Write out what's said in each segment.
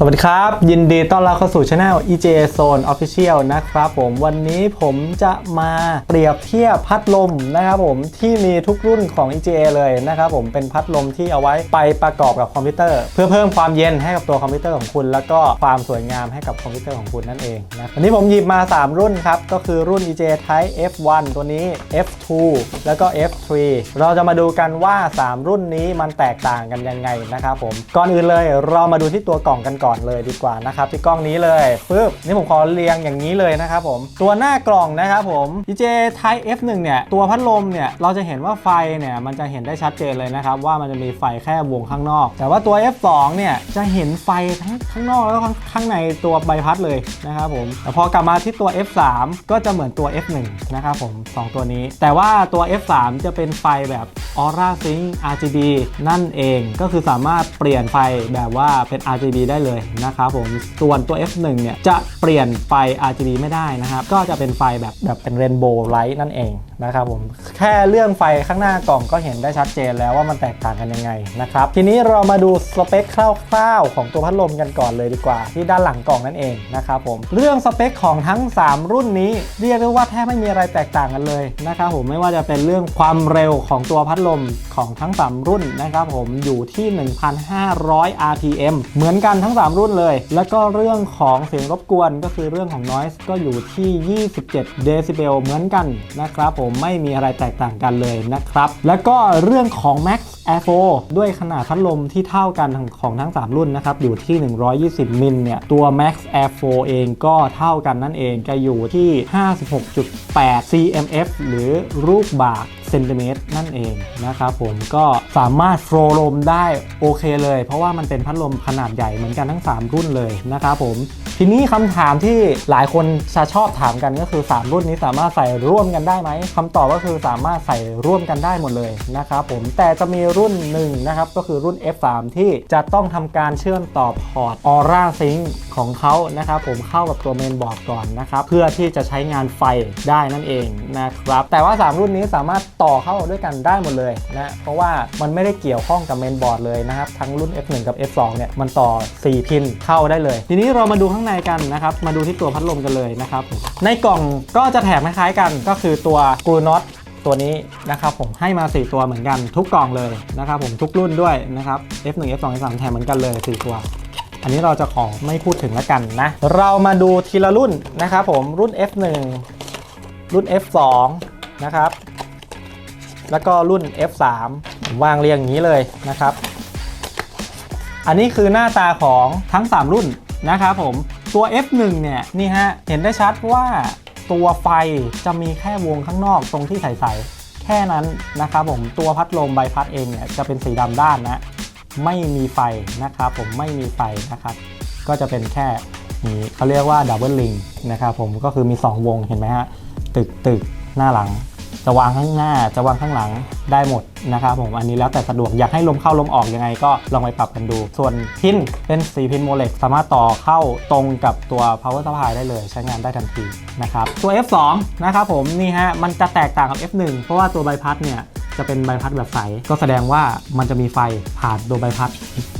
สวัสดีครับ ยินดีต้อนรับเข้าสู่ช anel EJ Zone Official นะครับผมวันนี้ผมจะมาเปรียบเทียบพัดลมนะครับผมที่มีทุกรุ่นของ EJ เลยนะครับผมเป็นพัดลมที่เอาไว้ไปประกอบกับคอมพิวเตอร์ เพื่อเพิ่มความเย็นให้กับตัวคอมพิวเตอร์ของคุณ แล้วก็ความสวยงามให้กับคอมพิวเตอร์ของคุณนั่นเองนะวันนี้ผมหยิบมา 3 รุ่นครับ ก็คือรุ่น EJ Type F1 ตัวนี้ F2 แล้วก็ F3 เราจะมาดูกันว่า 3 รุ่นนี้มันแตกต่างกันยังไงนะครับผมก่อนอื่นเลยเรามาดูที่ตัวกล่องกันก่อนเลยดีกว่านะครับที่กล้องนี้เลยปึ๊บนี่ผมขอเรียงอย่างนี้เลยนะครับผมตัวหน้ากล่องนะครับผม DJ Type F1 เนี่ยตัวพัดลมเนี่ยเราจะเห็นว่าไฟเนี่ยมันจะเห็นได้ชัดเจนเลยนะครับว่ามันจะมีไฟแค่วงข้างนอก แต่ว่าตัว F2 เนี่ยจะเห็นไฟทั้งข้างนอกแล้วก็ข้างในตัวใบพัดเลยนะครับผมแต่พอกลับมาที่ตัว F3 ก็จะเหมือนตัว F1 นะครับผมสองตัวนี้ แต่ว่าตัว F3 จะเป็นไฟแบบ Aura Sync RGB นั่นเองก็คือสามารถเปลี่ยนไฟแบบว่าเป็น RGB ได้เลยนะครับผมส่วนตัว F1 เนี่ยจะเปลี่ยนไฟ RGB ไม่ได้นะครับ ก็จะเป็นไฟแบบแบบเป็นเรนโบว์ไลท์นั่นเอง นะครับผมแค่เรื่องไฟข้างหน้ากล่องก็เห็นได้ชัดเจนแล้วว่ามันแตกต่างกันยังไงนะครับทีนี้เรามาดูสเปคคร่าวๆ ของตัวพัดลมกันก่อนเลยดีกว่า ที่ด้านหลังกล่องนั่นเองนะครับผมเรื่องสเปคของทั้ง 3 รุ่นนี้ เรียกได้ว่าแทบไม่มีอะไรแตกต่างกันเลยนะครับผมไม่ว่าจะเป็นเรื่องความเร็วของตัวพัดลมของทั้ง 3 รุ่นนะครับผมอยู่ที่ 1,500 RPM เหมือนกันทั้ง 3 รุ่นเลย แล้วก็เรื่องของเสียงรบกวนก็คือเรื่องของ noise ก็อยู่ที่ 27 เดซิเบลเหมือนกันนะครับผมไม่มีอะไรแตกต่างกันเลยนะครับ แล้วก็เรื่องของ Max Air 4 ด้วยขนาดพัดลมที่เท่ากันของทั้ง 3 รุ่นนะครับ อยู่ที่ 120 มิลเนี่ย ตัว Max Air 4 เองก็เท่ากันนั่นเองจะอยู่ที่ 56.8 cmf หรือลูกบาศกเซนติเมตรนั่นเองนะครับผมก็สามารถโฟลลมได้โอเคเลย เพราะว่ามันเป็นพัดลมขนาดใหญ่เหมือนกันทั้ง 3 รุ่นเลยนะครับผมทีนี้คำถามที่หลายคนจะชอบถามกันก็คือ 3 รุ่นนี้สามารถใส่ร่วมกันได้ไหมคำตอบก็คือสามารถใส่ร่วมกันได้หมดเลยนะครับผมแต่จะมีรุ่นหนึ่งนะครับก็คือรุ่น F3 ที่จะต้องทำการเชื่อมต่อพอร์ต Aura Sync ของเขานะครับผมเข้ากับตัวเมนบอร์ดก่อนนะครับเพื่อที่จะใช้งานไฟได้นั่นเองนะครับแต่ว่า 3 รุ่นนี้สามารถต่อเข้าด้วยกันได้หมดเลยนะเพราะว่ามันไม่ได้เกี่ยวข้องกับเมนบอร์ดเลยนะครับทั้งรุ่น F1 กับ F2 เนี่ยมันต่อ 4 พินเข้าได้เลย ทีนี้เรามาดูข้างในกันนะครับมาดูที่ตัวพัดลมกันเลยนะครับในกล่องก็จะแถมคล้ายๆกันก็คือตัวกรูน็อต ตัวนี้นะครับผมให้มา 4 ตัวเหมือนกันทุกกล่องเลยนะครับผมทุกรุ่นด้วยนะครับ F1 F2 F3 แถมเหมือนกันเลย 4 ตัว อันนี้เราจะขอไม่พูดถึงแล้วกันนะ เรามาดูทีละรุ่นนะครับผมรุ่น F1 รุ่น F2 นะครับ แล้วก็รุ่น F3 วางเรียงอย่างนี้เลยนะครับ อันนี้คือหน้าตาของทั้ง 3 รุ่นนะครับผมตัว F1 เนี่ยนี่ฮะเห็นได้ชัดว่า ตัวไฟจะมีแค่วงข้างนอกตรงที่ใสๆแค่นั้นนะครับผมตัวพัดลมใบพัดเองเนี่ยจะเป็นสีดำด้านนะไม่มีไฟนะครับผมไม่มีไฟนะครับ ก็จะเป็นแค่นี้เขาเรียกว่าดับเบิลลิงนะครับผมก็คือมี 2 วงเห็นไหมฮะตึกตึกหน้าหลัง จะวางข้างหน้าจะวางข้างหลังได้หมดนะครับผมอันนี้แล้วแต่สะดวกอยากให้ลมเข้าลมออกยังไงก็ลองไปปรับกันดู ส่วนพินเป็นสีพินโมเล็กสามารถต่อเข้าตรงกับตัว power supply ได้เลยใช้งานได้ทันทีนะครับตัว F2 นะครับผมนี่ฮะมันจะแตกต่างกับ F1 เพราะว่าตัวใบพัดเนี่ยจะเป็นใบพัดแบบใส ก็แสดงว่ามันจะมีไฟผ่านตัวใบพัด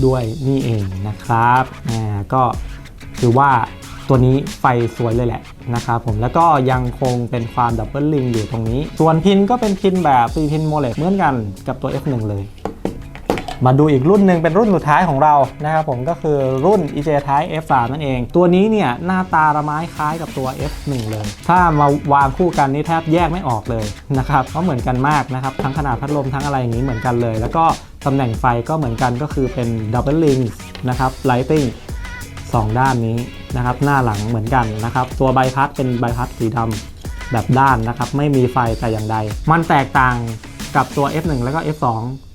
ด้วยนี่เองนะครับอ่าก็ถือว่า ตัวนี้ไฟสวยเลยแหละนะครับผมแล้วก็ยังคงเป็นความดับเบิลลิงอยู่ตรงนี้ ส่วนพินก็เป็นพินแบบ4พินโมเลตเหมือนกันกับตัว F1 เลย มาดูอีกรุ่นหนึ่งเป็นรุ่นสุดท้ายของเรานะครับผมก็คือรุ่น EJ Type F3 นั่นเอง ตัวนี้เนี่ยหน้าตาละไม้คล้ายกับตัว F1 เลย ถ้ามาวางคู่กันนี่แทบแยกไม่ออกเลยนะครับเพราะเหมือนกันมากนะครับทั้งขนาดพัดลมทั้งอะไรอย่างนี้เหมือนกันเลย แล้วก็ตำแหน่งไฟก็เหมือนกันก็คือเป็น Double Ring นะครับ Lighting สองด้านนี้ นะครับ หน้าหลังเหมือนกันนะครับ ตัวใบพัดเป็นใบพัดสีดำแบบด้านนะครับ ไม่มีไฟแต่อย่างใด มันแตกต่างกับตัว F1 แล้วก็ F2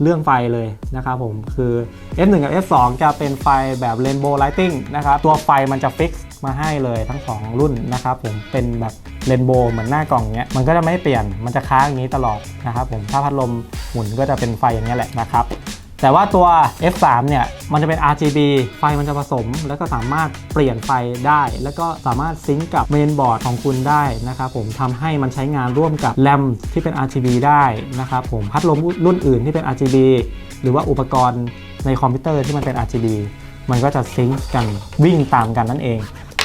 เรื่องไฟเลยนะครับผมคือ F1 กับ F2 จะเป็นไฟแบบ Rainbow Lighting นะครับ ตัวไฟมันจะฟิกซ์มาให้เลยทั้ง 2 รุ่นนะครับผมเป็นแบบเรนโบว์เหมือนหน้ากล่องเนี้ยมันก็จะไม่เปลี่ยนมันจะค้างอย่างนี้ตลอดนะครับผมถ้าพัดลมหมุนก็จะเป็นไฟอย่างนี้ยแหละนะครับ แต่ว่าตัว F3 เนี่ยมันจะเป็น RGB ไฟมันจะผสม แล้วก็สามารถเปลี่ยนไฟได้ แล้วก็สามารถซิงก์กับเมนบอร์ดของคุณได้นะครับผมทำให้มันใช้งานร่วมกับแรมที่เป็น RGB ได้นะครับผมพัดลมรุ่นอื่นที่เป็น RGB หรือว่าอุปกรณ์ในคอมพิวเตอร์ที่มันเป็น RGB มันก็จะซิงค์กันวิ่งตามกันนั่นเอง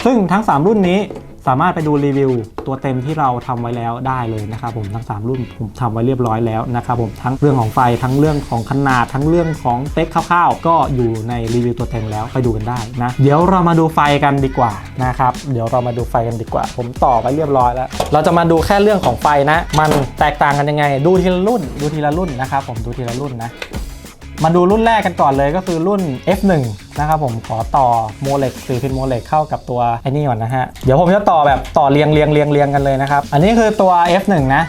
ซึ่งทั้ง 3 รุ่นนี้ สามารถไปดูรีวิวตัวเต็มที่เราทำไว้แล้วได้เลยนะครับผมทั้ง 3 รุ่นผมทำไว้เรียบร้อยแล้วนะครับผมทั้งเรื่องของไฟทั้งเรื่องของขนาดทั้งเรื่องของสเปคคร่าวๆ ก็อยู่ในรีวิวตัวเต็มแล้วไปดูกันได้นะเดี๋ยวเรามาดูไฟกันดีกว่านะครับเดี๋ยวเรามาดูไฟกันดีกว่า ผมต่อไว้เรียบร้อยแล้ว เราจะมาดูแค่เรื่องของไฟนะ มันแตกต่างกันยังไง ดูทีละรุ่น ดูทีละรุ่นนะครับผมดูทีละรุ่นนะมาดูรุ่นแรกกันก่อนเลยก็คือรุ่น F1 นะครับผมขอต่อโมเล็ก4พินโมเลกเข้ากับตัวไอ้นี่ก่อนนะฮะ เดี๋ยวผมจะต่อแบบต่อเรียงเรียงเรียงเรียงกันเลยนะครับ อันนี้คือตัว F1 นะ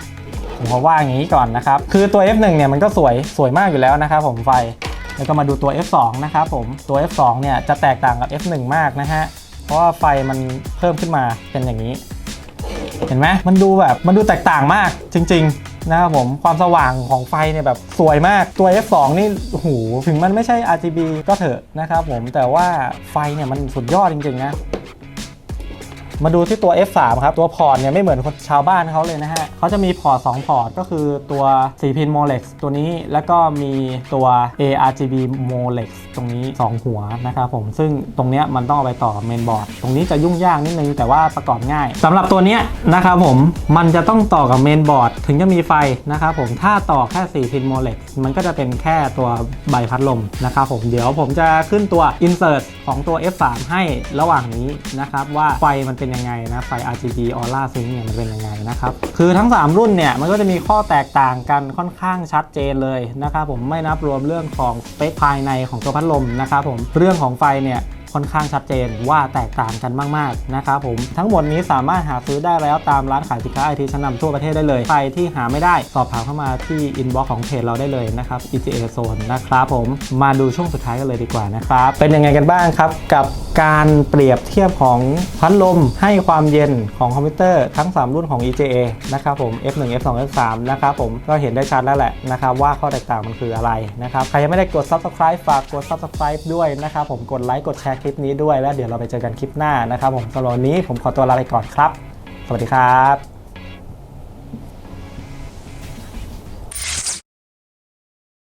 ผมขอว่าอย่างนี้ก่อนนะครับ คือตัว F1 เนี่ยมันก็สวยสวยมากอยู่แล้วนะครับผมไฟ แล้วก็มาดูตัว F2 นะครับผม ตัว F2 เนี่ยจะแตกต่างกับ F1 มากนะฮะ เพราะว่าไฟมันเพิ่มขึ้นมาเป็นอย่างนี้ เห็นไหมมันดูแบบมันดูแตกต่างมากจริง ๆ นะครับผมความสว่างของไฟเนี่ยแบบสวยมากตัว F2 นี่โหถึงมันไม่ใช่ RGB ก็เถอะนะครับผมแต่ว่าไฟเนี่ยมันสุดยอดจริงๆนะ มาดูที่ตัว F3 ครับ ตัวพอร์ตเนี่ยไม่เหมือนชาวบ้านเขาเลยนะฮะเขาจะมีพอร์ต 2 พอร์ต ก็คือตัว4พิน Molex ตัวนี้ แล้วก็มีตัว ARGB Molex ตรงนี้ 2 หัวนะครับผม ซึ่งตรงเนี้ยมันต้องเอาไปต่อเมนบอร์ด ตรงนี้จะยุ่งยากนิดนึง แต่ว่าประกอบง่ายสำหรับตัวเนี้ยนะครับผม มันจะต้องต่อกับเมนบอร์ดถึงจะมีไฟนะครับผม ถ้าต่อแค่4พิน Molex มันก็จะเป็นแค่ตัวใบพัดลมนะครับผม เดี๋ยวผมจะขึ้นตัว Insert ของตัว F3 ให้ระหว่างนี้นะครับว่าไฟมันเป็นยังไงนะไฟ RGB Aura Sync เนี่ยมันเป็นยังไงนะครับ คือทั้ง 3 รุ่นเนี่ยมันก็จะมีข้อแตกต่างกันค่อนข้างชัดเจนเลยนะครับผมไม่นับรวมเรื่องของสเปคภายในของตัวพัดลมนะครับผมเรื่องของไฟเนี่ย ค่อนข้างชัดเจนว่าแตกต่างกันมากๆนะครับผมทั้งหมดนี้สามารถหาซื้อได้แล้วตามร้านขายสินค้าไอทีชั้นนำทั่วประเทศได้เลย ใครที่หาไม่ได้สอบถามเข้ามาที่อินบ็อกซ์ของเพจเราได้เลยนะครับ ETA Zone นะครับผมมาดูช่วงสุดท้ายกันเลยดีกว่านะครับ เป็นยังไงกันบ้างครับกับการเปรียบเทียบของพัดลมให้ความเย็นของคอมพิวเตอร์ทั้ง 3 รุ่นของ EJA นะครับผม F1 F2 F3 นะครับผมก็เห็นได้ชัดแล้วแหละนะครับว่าข้อแตกต่างมันคืออะไรนะครับใครยังไม่ได้กด Subscribe ฝากกด Subscribe ด้วยนะครับผมกดไลค์กดแชร์คลิปนี้ด้วยแล้วเดี๋ยวเราไปเจอกันคลิปหน้านะครับผมสำหรับวันนี้ผมขอตัวลาไปก่อนครับ สวัสดีครับ